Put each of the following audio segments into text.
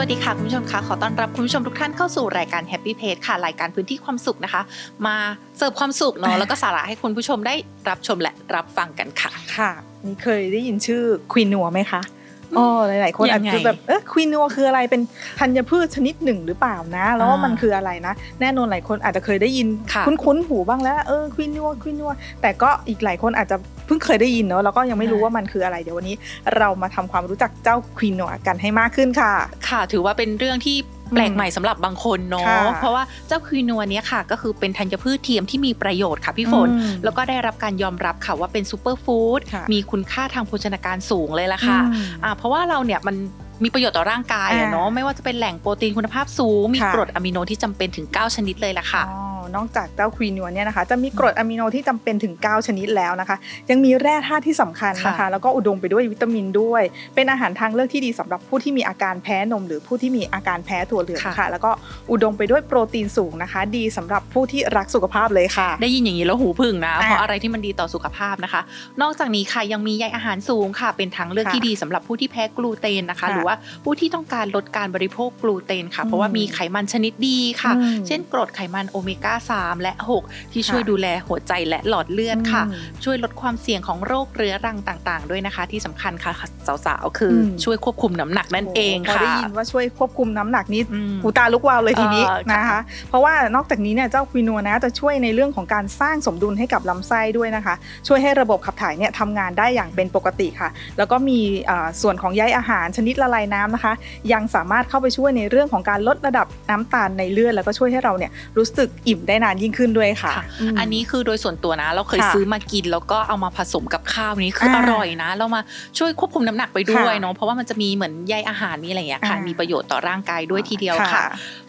วัสดีค่ะคุณผู้ชมคะขอต้อนรับคุณผู้ชมทุกท่านเข้าสู่รายการ Happy Page ค่ะรายการพื้นที่ความสุขนะคะ มาเสิร์ฟความสุขเนาะแล้วก็สาระให้คุณผู้ชมได้รับชมและรับฟังกันค่ะค่ะนี่เคยได้ยินชื่อควีนัวไหมคะอ๋อหลายๆคนอาจยังไงจะแบบเออควีนัวคืออะไรเป็นธัญพืชชนิดหนึ่งหรือเปล่านะ แล้วว่าอ่ามัมันคืออะไรนะ แน่นอนหลายคนอาจจะเคยได้ยินค่ะคุ้นๆหูบ้างแล้วเออควีนัวควีนัวแต่ก็อีกหลายคนอาจจะเพิ่งเคยได้ยินเนอะแล้วก็ยังไม่รู้ว่ามันคืออะไร เดี๋ยววันนี้เรามาทำความรู้จักเจ้าควีนัวกันให้มากขึ้นค่ะ ค่ะ ถือว่าเป็นเรื่องที่แปลกใหม่สำหรับบางคนเนาะค่ะเพราะว่าเจ้าควีนัวเนี้ยค่ะ ก็คือเป็นธัญพืชเทียมที่มีประโยชน์ค่ะพี่ฝนอืมแล้วก็ได้รับการยอมรับค่ะว่าเป็นซูเปอร์ฟู้ดค่ะมีคุณค่าทางโภชนาการสูงเลยล่ะค่ะอืมอ่าเพราะว่าเราเนี่ยมันมีประโยชน์ต่อร่างกายอะอ่าเนาะไม่ว่าจะเป็นแหล่งโปรตีนคุณภาพสูง มีค่ะกรดอะมิโนที่จำเป็นถึง 9 ชนิดเลยล่ะค่ะอ๋อ นอกจากเจ้าควีนัวเนี่ยนะคะจะมีกรดอะมิโนที่จำเป็นถึง 9 ชนิดแล้วนะคะ ยังมีแร่ธาตุที่สำคัญนะคะค่ะแล้วก็อุดมไปด้วยวิตามินด้วย เป็นอาหารทางเลือกที่ดีสำหรับผู้ที่มีอาการแพ้นม หรือผู้ที่มีอาการแพ้ถั่วเหลืองค่ะ แล้วก็อุดมไปด้วยโปรตีนสูงนะคะ ดีสำหรับผู้ที่รักสุขภาพเลยค่ะ ได้ยินอย่างนี้แล้วหูพึ่งนะอ่าเพราะอะไรที่มันดีต่อสุขภาพนะคะ นอกจากนี้ค่ะยังมีใยอาหารสูงค่ะ เป็นทางเลือกค่ะที่ดีสำหรับผู้ที่แพ้กลูเตนนะคะค่ะหรือว่าผู้ที่ต้องการลดการบริโภคกลูเตนค่ะอืมเพราะว่ามีไขมันชนิดดีค่ะอืมเช่นกรดไขมันโอเมก้า3 และ 6 ที่ช่วยค่ะดูแลหัวใจและหลอดเลือดค่ะอืมช่วยลดความเสี่ยงของโรคเรื้อรังต่างๆ ด้วยนะคะ ที่สำคัญค่ะสาวๆ คืออมช่วยควบคุมน้ำหนักนั่นเองพอค่ะได้ยินว่าช่วยควบคุมน้ำหนักนี้อืมหูตาลุกวาวเลยทีนี้เออค่ะนะคะ เพราะว่านอกจากนี้เนี่ยเจ้าควีนัวนะจะช่วยในเรื่องของการสร้างสมดุลให้กับลำไส้ด้วยนะคะ ช่วยให้ระบบขับถ่ายเนี่ยทำงานได้อย่างเป็นปกติค่ะ แล้วก็มีเอ่อส่วนของใยอาหารชนิดละลายน้ำนะคะ ยังสามารถเข้าไปช่วยในเรื่องของการลดระดับน้ำตาลในเลือดแล้วก็ช่วยให้เราเนี่ยรู้สึกอิ่มได้นานยิ่งขึ้นด้วยค่ะค่ะมอันนี้คือโดยส่วนตัวนะ เราเคยค่ะซื้อมากินแล้วก็เอามาผสมกับข้าวนี้คืออ่าอร่อยนะ เรามาช่วยควบคุมน้ำหนักไปด้วยค่ะเนาะเพราะว่ามันจะมีเหมือนใยอาหารมีอะไรอย่างเงี้ยค่ะอ่ามีมีประโยชน์ต่อร่างกายด้วยทีเดียวค่ะค่ะ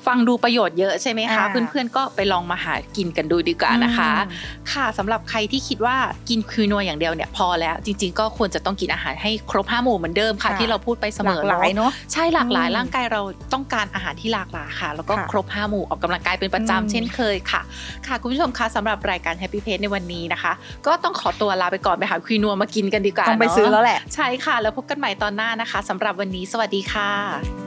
ฟังดูประโยชน์เยอะใช่ไหมคะอ่าเพื่อนๆก็ไปลองมาหากินกันดูดีกว่านะคะอืมค่ะสำหรับใครที่คิดว่ากินควีนัวอย่างเดียวเนี่ยพอแล้วจริง ๆ ก็ควรจะต้องกินอาหารให้ครบห้าหมู่เหมือนเดิมค่ะค่ะที่เราพูดไปเสหมลากอหลายเนาะเนาะใช่หลากหลายอืมร่างกายเราต้องการอาหารที่หลากหลายค่ะ แล้วก็ค่ะครบห้าหมู่ออกกำลังกายเป็นประอืมจำเช่นเคยค่ะ ค่ะคุณผู้ชมคะสำหรับรายการ Happy Page ในวันนี้นะคะ ก็ต้องขอตัวลาไปก่อนไปหาควีนัวมากินกันดีกว่าต้องไปเนะซื้อแล้วแหละใช่ค่ะ แล้วพบกันใหม่ตอนหน้านะคะสำหรับวันนี้สวัสดีค่ะ